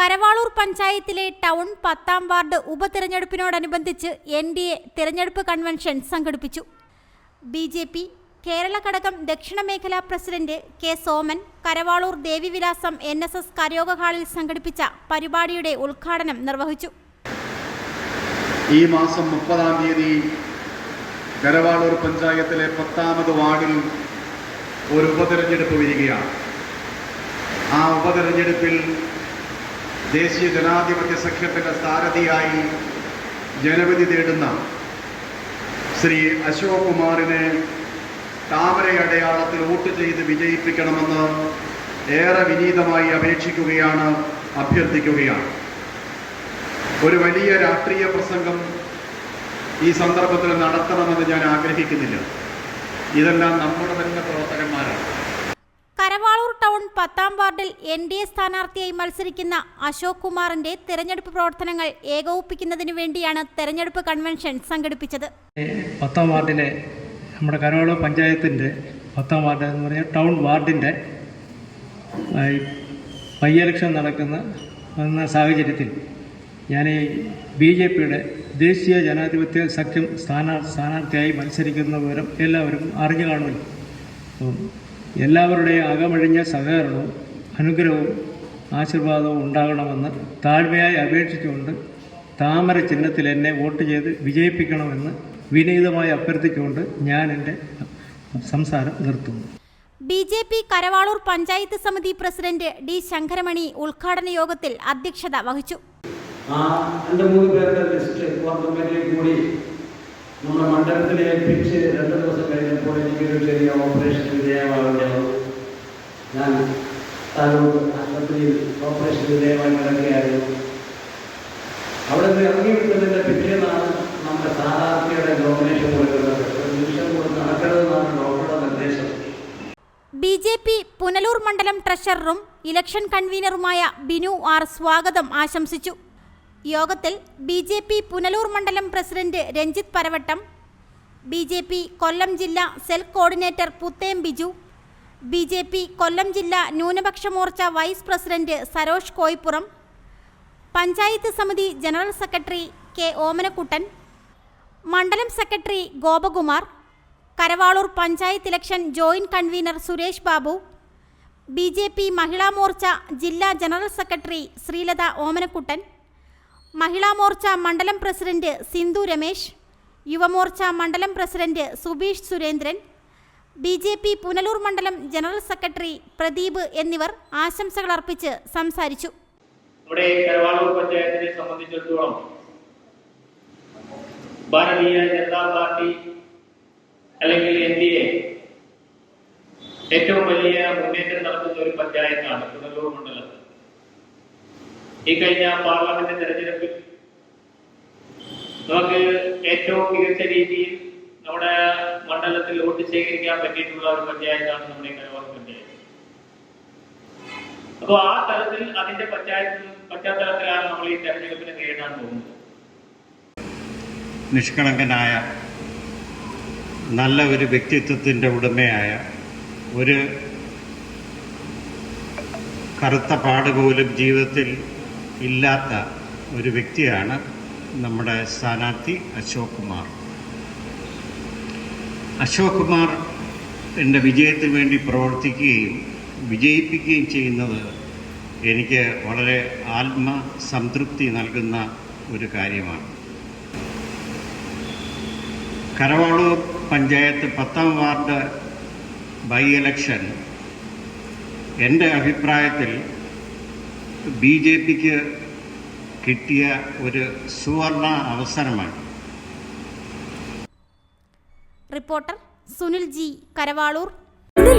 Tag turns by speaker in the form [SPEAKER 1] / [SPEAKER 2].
[SPEAKER 1] കരവാളൂർ പഞ്ചായത്തിലെ ടൗൺ പത്താം വാർഡ് ഉപതിരഞ്ഞെടുപ്പിനോടനുബന്ധിച്ച് എൻ ഡി എ തിരഞ്ഞെടുപ്പ് കൺവെൻഷൻ സംഘടിപ്പിച്ചു. ബി ജെ പി കേരള ഘടകം ദക്ഷിണ മേഖലാ president K Soman Karavaloor Devivilasam N S S കരയോഗ ഹാളിൽ സംഘടിപ്പിച്ച പരിപാടിയുടെ ഉദ്ഘാടനം നിർവഹിച്ചു.
[SPEAKER 2] ഈ മാസം മുപ്പതാം തീയതി കരവാളൂർ പഞ്ചായത്തിലെ പത്താമത് വാർഡിൽ ഒരു ഉപതെരഞ്ഞെടുപ്പ് വരികയാണ്. ആ ഉപതെരഞ്ഞെടുപ്പിൽ ദേശീയ ജനാധിപത്യ സഖ്യത്തിന്റെ സാരഥിയായി ജനവിധി തേടുന്ന ശ്രീ അശോക് കുമാറിനെ താമര അടയാളത്തിൽ വോട്ട് ചെയ്ത് വിജയിപ്പിക്കണമെന്ന് ഏറെ വിനീതമായി അപേക്ഷിക്കുകയാണ് അഭ്യർത്ഥിക്കുകയാണ്. ഒരു വലിയ രാഷ്ട്രീയ പ്രസംഗം ഈ സന്ദർഭത്തിൽ നടത്തണമെന്ന് ഞാൻ ആഗ്രഹിക്കുന്നില്ല. ഇതെല്ലാം നമ്മുടെ തന്നെ പ്രവർത്തകന്മാരാണ്.
[SPEAKER 1] ടൗൺ പത്താം വാർഡിൽ എൻ ഡി എ സ്ഥാനാർത്ഥിയായി മത്സരിക്കുന്ന അശോക് കുമാറിന്റെ തെരഞ്ഞെടുപ്പ് പ്രവർത്തനങ്ങൾ ഏകോപിപ്പിക്കുന്നതിന് വേണ്ടിയാണ് തെരഞ്ഞെടുപ്പ് കൺവെൻഷൻ സംഘടിപ്പിച്ചത്.
[SPEAKER 3] പത്താം വാർഡിലെ നമ്മുടെ കരോള പഞ്ചായത്തിന്റെ പത്താം വാർഡ് എന്ന് പറഞ്ഞാൽ ടൗൺ വാർഡിന്റെ ബൈ ഇലക്ഷൻ നടക്കുന്ന സാഹചര്യത്തിൽ ഞാൻ ഈ ബി ജെ പിയുടെ ദേശീയ ജനാധിപത്യ സഖ്യം സ്ഥാനാർ സ്ഥാനാർത്ഥിയായി മത്സരിക്കുന്ന വിവരം എല്ലാവരും അറിഞ്ഞു കാണുമല്ലോ. എല്ലാവരുടെയും അകമഴിഞ്ഞ സഹകരണവും അനുഗ്രഹവും ആശീർവാദവും ഉണ്ടാകണമെന്ന് താഴ്മയായി അപേക്ഷിച്ചുകൊണ്ട് താമര ചിഹ്നത്തിൽ എന്നെ വോട്ട് ചെയ്ത് വിജയിപ്പിക്കണമെന്ന് വിനീതമായി അഭ്യർത്ഥിച്ചുകൊണ്ട് ഞാൻ എന്റെ സംസാരം നിർത്തുന്നു.
[SPEAKER 1] B J P Karavaloor panchayat സമിതി പ്രസിഡന്റ് ഡി ശങ്കരമണി ഉദ്ഘാടന യോഗത്തിൽ അധ്യക്ഷത വഹിച്ചു.
[SPEAKER 4] ആ രണ്ട് മൂന്ന് പേരുടെ ലിസ്റ്റ് കൂടി നമ്മുടെ മണ്ഡലത്തിൽ ഏൽപ്പിച്ച് രണ്ട് ദിവസം കഴിഞ്ഞപ്പോൾ എനിക്കൊരു ചെറിയ ഓപ്പറേഷൻ വിധേയമാകേണ്ടി വന്നു ഞാൻ താലൂക്ക് ആശുപത്രിയിൽ ഓപ്പറേഷൻ വിധേയമായി കിടക്കുകയായിരുന്നു. അവിടെ നിന്ന് ഇറങ്ങി പിറ്റേന്നാണ് നമ്മുടെ സ്ഥാനാർത്ഥിയുടെ നോമിനേഷൻ കൊടുക്കുന്നത്
[SPEAKER 1] ബി ജെ പി പുനലൂർ മണ്ഡലം ട്രഷററും ഇലക്ഷൻ കൺവീനറുമായ ബിനു ആർ സ്വാഗതം ആശംസിച്ചു. യോഗത്തിൽ ബി ജെ പി പുനലൂർ മണ്ഡലം president Ranjith Paravattam B J P Kollam ജില്ലാ cell coordinator Puthem Biju B J P Kollam ജില്ലാ ന്യൂനപക്ഷ മോർച്ച വൈസ് പ്രസിഡന്റ് സരോഷ് കോയിപ്പുറം പഞ്ചായത്ത് സമിതി ജനറൽ സെക്രട്ടറി കെ ഓമനക്കുട്ടൻ മണ്ഡലം secretary Gopakumar Karavaloor panchayat election joint convener Suresh Babu B J P Mahila Morcha ജില്ലാ general secretary Sreelatha Omanakuttan Mahila Morcha മണ്ഡലം president Sindhu Ramesh Yuva Morcha മണ്ഡലം president Subeesh Surendran B J P Punalur മണ്ഡലം general secretary Pradeep എന്നിവർ ആശംസകൾ അർപ്പിച്ച് സംസാരിച്ചു.
[SPEAKER 5] നമ്മുടെ കരവാളൂർ പഞ്ചായത്തിനെ സംബന്ധിച്ചിടത്തോളം ഭാരതീയ ജനതാ പാർട്ടി അല്ലെങ്കിൽ എൻ ഡി എ ഏറ്റവും വലിയ മുന്നേറ്റം നടത്തുന്ന ഒരു പഞ്ചായത്താണ് പുനലൂർ മണ്ഡലം. ഈ കഴിഞ്ഞ പാർലമെന്റ് തെരഞ്ഞെടുപ്പിൽ നമുക്ക് ഏറ്റവും മികച്ച രീതിയിൽ നമ്മുടെ മണ്ഡലത്തിൽ വോട്ട് ശേഖരിക്കാൻ പറ്റിയിട്ടുള്ള ഒരു പഞ്ചായത്താണ് നമ്മുടെ കരവാളൂർ പഞ്ചായത്ത്. അപ്പോൾ ആ തലത്തിൽ അതിന്റെ പഞ്ചായത്ത് പശ്ചാത്തലത്തിലാണ് നമ്മൾ ഈ തെരഞ്ഞെടുപ്പിനെ നേരിടാൻ പോകുന്നത്.
[SPEAKER 6] നിഷ്കളങ്കനായ നല്ല ഒരു വ്യക്തിത്വത്തിന്റെ ഉടമയായ ഒരു കറുത്ത പാട് പോലും ജീവിതത്തിൽ ഇല്ലാത്ത ഒരു വ്യക്തിയാണ് നമ്മുടെ സ്ഥാനാർത്ഥി അശോക് കുമാർ അശോക് കുമാർ എന്റെ വിജയത്തിന് വേണ്ടി പ്രവർത്തിക്കുകയും വിജയിപ്പിക്കുകയും ചെയ്യുന്നത് എനിക്ക് വളരെ ആത്മസംതൃപ്തി നൽകുന്ന ഒരു കാര്യമാണ്. കരവാളൂർ പഞ്ചായത്ത് പത്താം വാർഡ് ബൈ ഇലക്ഷൻ എന്റെ അഭിപ്രായത്തിൽ ബി ജെ പിക്ക് കിട്ടിയ ഒരു സുവർണ അവസരമാണ്.
[SPEAKER 1] Reporter Sunil G Karavalur.